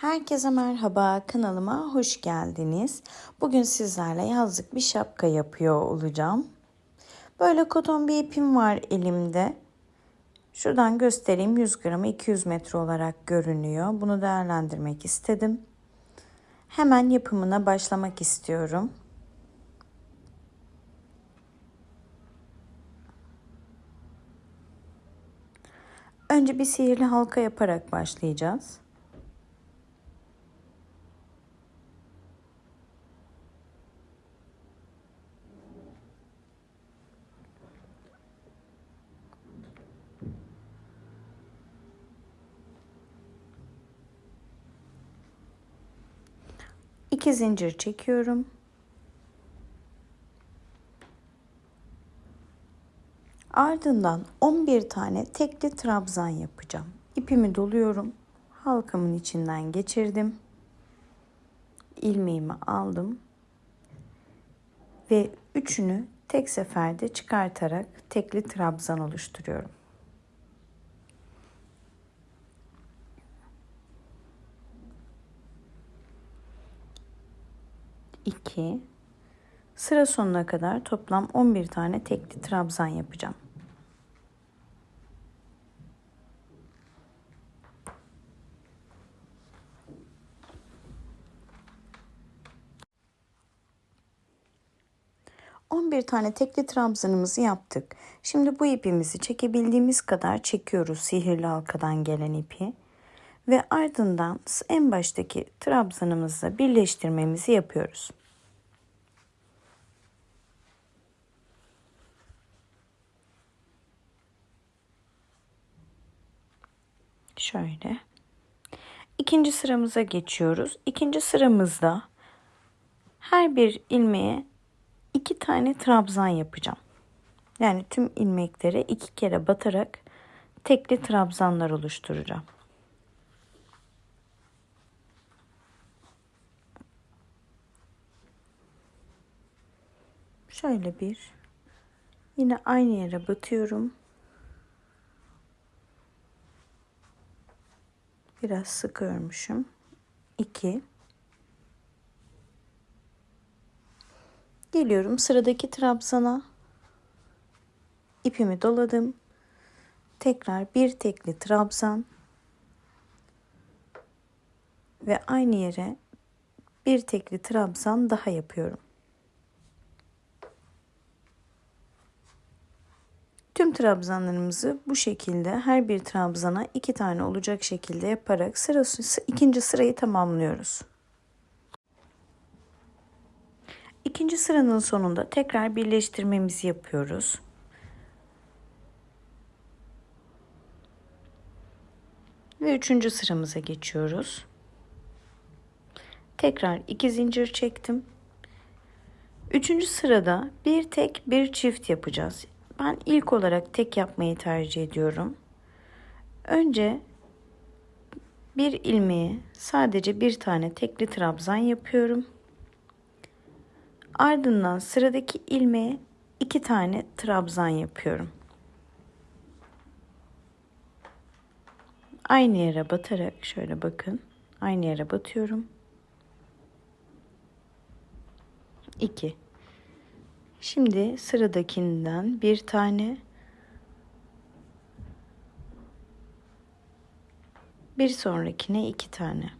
Herkese merhaba, kanalıma hoş geldiniz. Bugün sizlerle yazlık bir şapka yapıyor olacağım. Böyle koton bir ipim var elimde. Şuradan göstereyim 100 gramı 200 metre olarak görünüyor. Bunu değerlendirmek istedim. Hemen yapımına başlamak istiyorum. Önce bir sihirli halka yaparak başlayacağız. İki zincir çekiyorum. Ardından 11 tane tekli trabzan yapacağım. İpimi doluyorum. Halkamın içinden geçirdim. ilmeğimi aldım. Ve üçünü tek seferde çıkartarak tekli trabzan oluşturuyorum. 2 sıra sonuna kadar toplam 11 tane tekli trabzan yapacağım. bir tane tekli trabzanımızı yaptık. Şimdi bu ipimizi çekebildiğimiz kadar çekiyoruz sihirli halkadan gelen ipi ve ardından en baştaki trabzanımızla birleştirmemizi yapıyoruz. Şöyle. İkinci sıramıza geçiyoruz. İkinci sıramızda her bir ilmeğe iki tane trabzan yapacağım. Yani tüm ilmeklere iki kere batarak tekli trabzanlar oluşturacağım. Şöyle bir yine aynı yere batıyorum. Biraz sık örmüşüm. 2 Geliyorum sıradaki trabzana. ipimi doladım. Tekrar bir tekli trabzan ve aynı yere bir tekli trabzan daha yapıyorum. Tüm trabzanlarımızı bu şekilde her bir trabzana iki tane olacak şekilde yaparak sırası, ikinci sırayı tamamlıyoruz. İkinci sıranın sonunda tekrar birleştirmemizi yapıyoruz. Ve üçüncü sıramıza geçiyoruz. Tekrar iki zincir çektim. Üçüncü sırada bir tek bir çift yapacağız. Ben ilk olarak tek yapmayı tercih ediyorum. Önce bir ilmeğe sadece bir tane tekli trabzan yapıyorum. Ardından sıradaki ilmeğe iki tane trabzan yapıyorum. Aynı yere batarak şöyle bakın. Aynı yere batıyorum. 2 Şimdi sıradakinden bir tane bir sonrakine iki tane.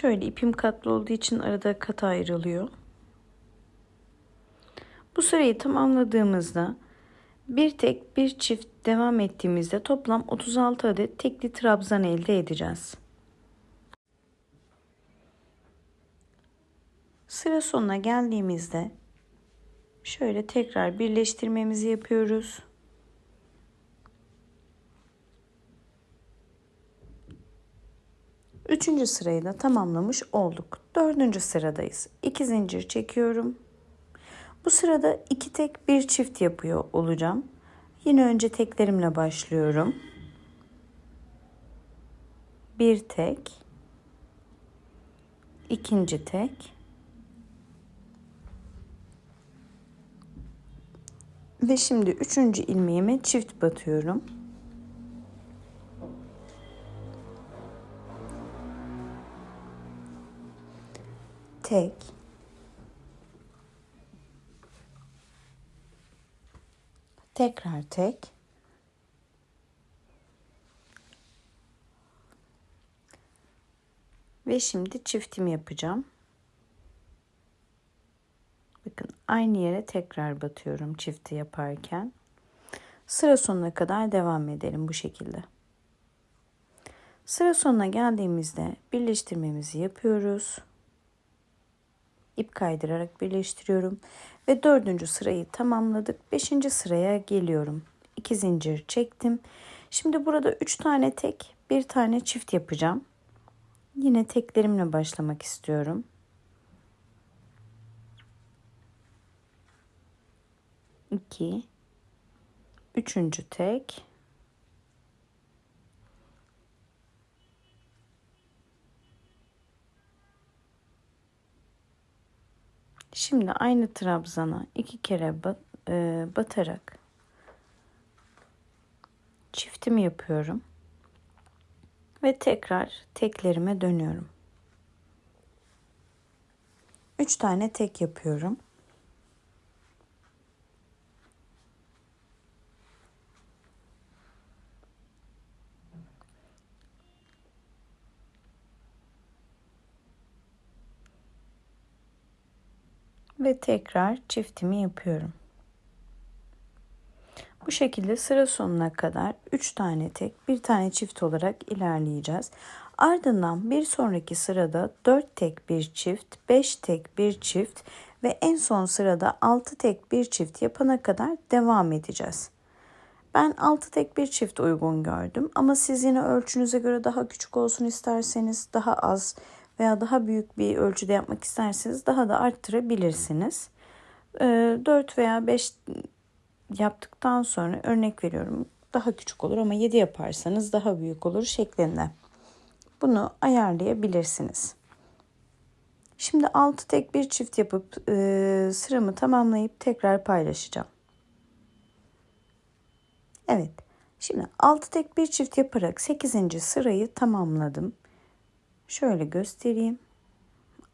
Şöyle ipim katlı olduğu için arada kat ayrılıyor. Bu sırayı tamamladığımızda bir tek bir çift devam ettiğimizde toplam 36 adet tekli trabzan elde edeceğiz. Sıra sonuna geldiğimizde şöyle tekrar birleştirmemizi yapıyoruz. Üçüncü sırayı da tamamlamış olduk. Dördüncü sıradayız. İki zincir çekiyorum. Bu sırada iki tek bir çift yapıyor olacağım. Yine önce teklerimle başlıyorum. bir tek, ikinci tek ve şimdi üçüncü ilmeğime çift batıyorum. Tek tekrar tek Ve şimdi çiftimi yapacağım. Bakın aynı yere tekrar batıyorum çifti yaparken. Sıra sonuna kadar devam edelim bu şekilde. Sıra sonuna geldiğimizde birleştirmemizi yapıyoruz. İp kaydırarak birleştiriyorum. Ve dördüncü sırayı tamamladık. Beşinci sıraya geliyorum. İki zincir çektim. Şimdi burada üç tane tek, bir tane çift yapacağım. Yine teklerimle başlamak istiyorum. İki, üçüncü tek, Şimdi aynı trabzana iki kere bat, e, batarak çiftimi yapıyorum ve tekrar teklerime dönüyorum. 3 tane tek yapıyorum. Ve tekrar çiftimi yapıyorum. Bu şekilde sıra sonuna kadar 3 tane tek, bir tane çift olarak ilerleyeceğiz. Ardından bir sonraki sırada 4 tek bir çift, 5 tek bir çift ve en son sırada 6 tek bir çift yapana kadar devam edeceğiz. Ben 6 tek bir çift uygun gördüm ama siz yine ölçünüze göre daha küçük olsun isterseniz daha az veya daha büyük bir ölçüde yapmak isterseniz daha da arttırabilirsiniz. 4 veya 5 yaptıktan sonra örnek veriyorum daha küçük olur ama 7 yaparsanız daha büyük olur şeklinde. Bunu ayarlayabilirsiniz. Şimdi 6 tek bir çift yapıp e, sıramı tamamlayıp tekrar paylaşacağım. Evet. Şimdi 6 tek bir çift yaparak 8. sırayı tamamladım. Şöyle göstereyim.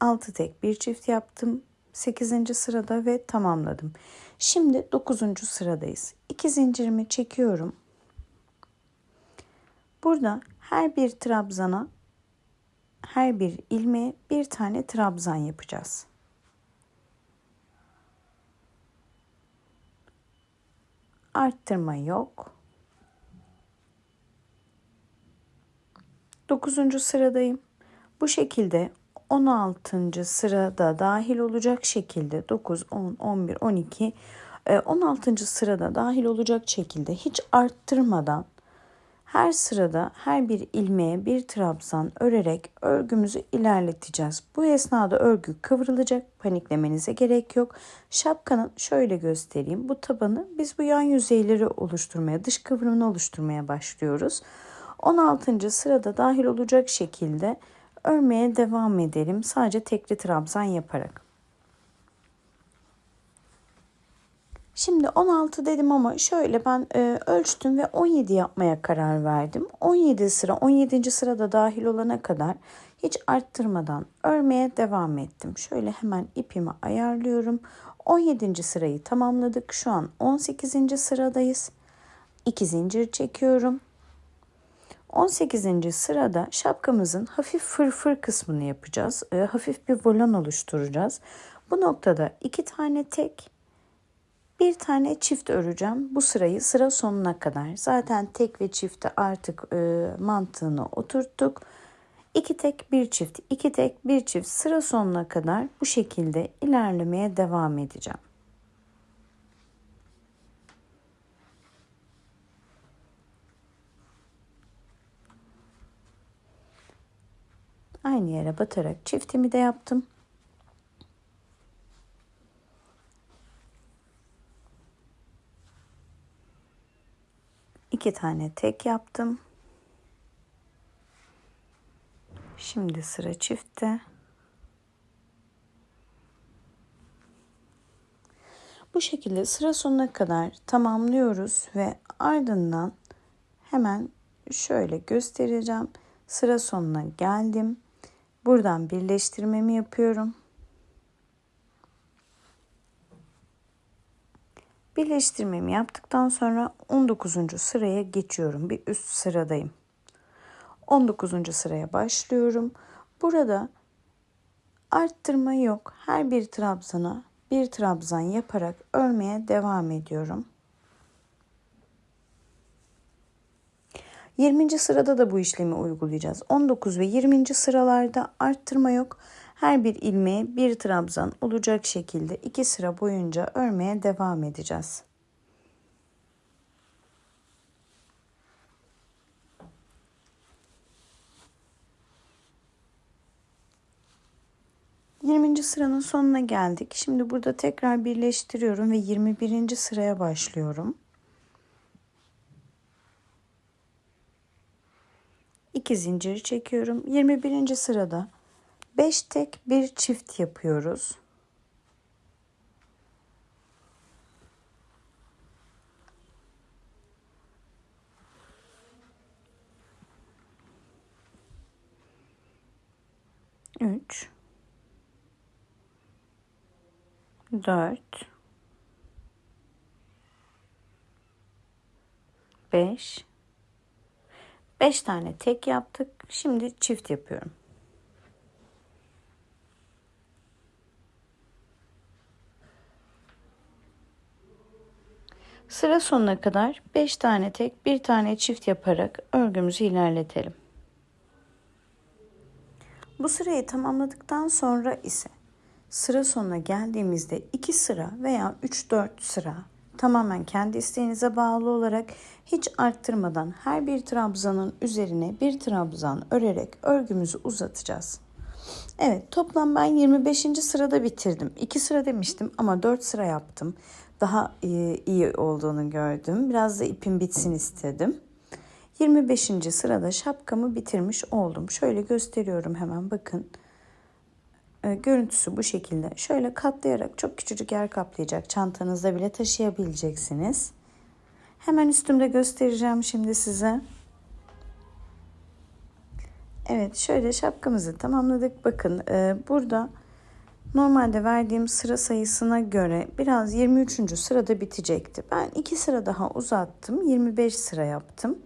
6 tek bir çift yaptım. 8. sırada ve tamamladım. Şimdi 9. sıradayız. 2 zincirimi çekiyorum. Burada her bir trabzana her bir ilmeğe bir tane trabzan yapacağız. Arttırma yok. 9. sıradayım. Bu şekilde 16. sırada dahil olacak şekilde 9, 10, 11, 12, 16. sırada dahil olacak şekilde hiç arttırmadan her sırada her bir ilmeğe bir trabzan örerek örgümüzü ilerleteceğiz. Bu esnada örgü kıvrılacak. Paniklemenize gerek yok. Şapkanın şöyle göstereyim. Bu tabanı biz bu yan yüzeyleri oluşturmaya, dış kıvrımını oluşturmaya başlıyoruz. 16. sırada dahil olacak şekilde örmeye devam edelim. Sadece tekli trabzan yaparak. Şimdi 16 dedim ama şöyle ben e, ölçtüm ve 17 yapmaya karar verdim. 17 sıra 17. sırada dahil olana kadar hiç arttırmadan örmeye devam ettim. Şöyle hemen ipimi ayarlıyorum. 17. sırayı tamamladık. Şu an 18. sıradayız. 2 zincir çekiyorum. 18. sırada şapkamızın hafif fırfır kısmını yapacağız. E, hafif bir volon oluşturacağız. Bu noktada iki tane tek, bir tane çift öreceğim. Bu sırayı sıra sonuna kadar. Zaten tek ve çifte artık e, mantığını oturttuk. İki tek bir çift, iki tek bir çift sıra sonuna kadar bu şekilde ilerlemeye devam edeceğim. Aynı yere batarak çiftimi de yaptım. İki tane tek yaptım. Şimdi sıra çiftte. Bu şekilde sıra sonuna kadar tamamlıyoruz ve ardından hemen şöyle göstereceğim. Sıra sonuna geldim. Buradan birleştirmemi yapıyorum. Birleştirmemi yaptıktan sonra 19. sıraya geçiyorum. Bir üst sıradayım. 19. sıraya başlıyorum. Burada arttırma yok. Her bir trabzana bir trabzan yaparak örmeye devam ediyorum. 20. sırada da bu işlemi uygulayacağız. 19 ve 20. sıralarda arttırma yok. Her bir ilmeğe bir trabzan olacak şekilde iki sıra boyunca örmeye devam edeceğiz. Sıranın sonuna geldik. Şimdi burada tekrar birleştiriyorum ve 21. sıraya başlıyorum. 2 zincir çekiyorum. 21. sırada 5 tek bir çift yapıyoruz. Üç, dört, beş, 5 tane tek yaptık. Şimdi çift yapıyorum. Sıra sonuna kadar 5 tane tek, 1 tane çift yaparak örgümüzü ilerletelim. Bu sırayı tamamladıktan sonra ise sıra sonuna geldiğimizde 2 sıra veya 3-4 sıra tamamen kendi isteğinize bağlı olarak hiç arttırmadan her bir trabzanın üzerine bir trabzan örerek örgümüzü uzatacağız. Evet toplam ben 25. sırada bitirdim. 2 sıra demiştim ama 4 sıra yaptım. Daha iyi, iyi olduğunu gördüm. Biraz da ipim bitsin istedim. 25. sırada şapkamı bitirmiş oldum. Şöyle gösteriyorum hemen bakın. E, görüntüsü bu şekilde. Şöyle katlayarak çok küçücük yer kaplayacak. Çantanızda bile taşıyabileceksiniz. Hemen üstümde göstereceğim şimdi size. Evet şöyle şapkamızı tamamladık. Bakın e, burada normalde verdiğim sıra sayısına göre biraz 23. sırada bitecekti. Ben 2 sıra daha uzattım. 25 sıra yaptım.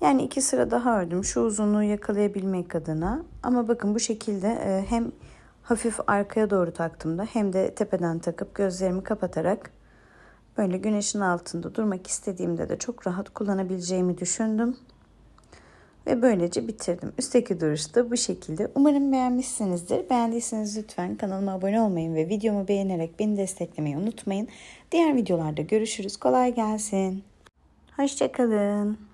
Yani iki sıra daha ördüm şu uzunluğu yakalayabilmek adına. Ama bakın bu şekilde e, hem hafif arkaya doğru taktığımda hem de tepeden takıp gözlerimi kapatarak böyle güneşin altında durmak istediğimde de çok rahat kullanabileceğimi düşündüm. Ve böylece bitirdim. Üstteki duruş da bu şekilde. Umarım beğenmişsinizdir. Beğendiyseniz lütfen kanalıma abone olmayı ve videomu beğenerek beni desteklemeyi unutmayın. Diğer videolarda görüşürüz. Kolay gelsin. Hoşçakalın.